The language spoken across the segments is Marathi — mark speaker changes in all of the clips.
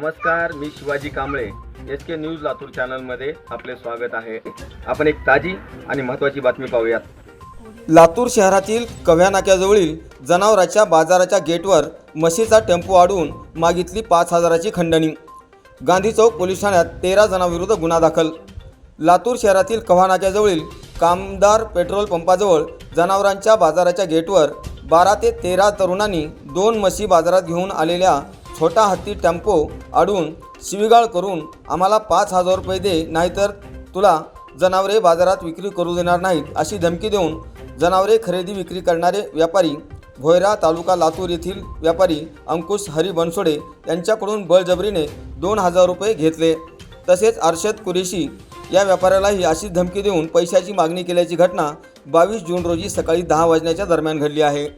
Speaker 1: नमस्कार मी Shivaji Kamble. S K news Latur चॅनलमध्ये आपले स्वागत आहे. आपण एक ताजी आणि महत्त्वाची बातमी पाहूयात.
Speaker 2: लातूर शहरातील कव्या नाक्याजवळील जनावरांच्या बाजाराच्या गेटवर म्हशीचा टेम्पो अडवून मागितली पाच हजाराची खंडणी. गांधी चौक पोलीस ठाण्यात तेरा जणांविरुद्ध गुन्हा दाखल. लातूर शहरातील कव्हा नाक्याजवळील कामदार पेट्रोल पंपाजवळ जनावरांच्या बाजाराच्या गेटवर बारा ते तेरा तरुणांनी दोन म्हशी बाजारात घेऊन आलेल्या छोटा हत्ती टेम्पो अडवून शिवीगाळ करून आम्हाला पाच हजार रुपये दे नाहीतर तुला जनावरे बाजारात विक्री करू देणार नाहीत अशी धमकी देऊन जनावरे खरेदी विक्री करणारे व्यापारी भोयरा तालुका लातूर येथील व्यापारी अंकुश हरी बनसोडे यांच्याकडून बळजबरीने दोन हजार रुपये घेतले. तसेच अर्शद कुरेशी या व्यापाऱ्यालाही अशीच धमकी देऊन पैशाची मागणी केल्याची घटना बावीस जून रोजी सकाळी दहा वाजण्याच्या दरम्यान घडली आहे.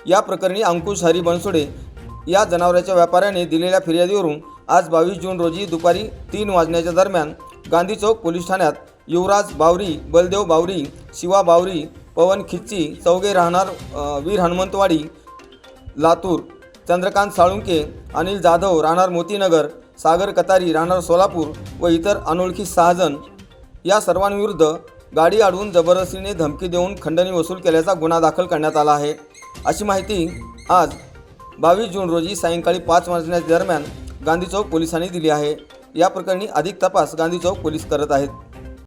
Speaker 2: या प्रकरणी अंकुश हरी बनसोडे या जनावराच्या व्यापाऱ्याने दिलेल्या फिर्यादीवरून आज बावीस जून रोजी दुपारी तीन वाजण्याच्या दरम्यान गांधी चौक पोलीस ठाण्यात युवराज बावरी बलदेव बावरी शिवा बावरी पवन खिच्ची चौघे राहणार वीर हनुमंतवाडी लातूर चंद्रकांत साळुंके अनिल जाधव राहणार मोतीनगर सागर कतारी राहणार सोलापूर व इतर अनोळखी सहाजण. या सर्वांविरुद्ध गाडी अडवून जबरदस्तीने धमकी देऊन खंडणी वसूल केल्याचा गुन्हा दाखल करण्यात आला आहे. अशी माहिती आज बावीस जून रोजी सायंकाळी पाच वाजण्याच्या दरम्यान गांधी चौक पोलिसांनी दिली आहे. या प्रकरणी अधिक तपास गांधी चौक पोलीस करत आहेत.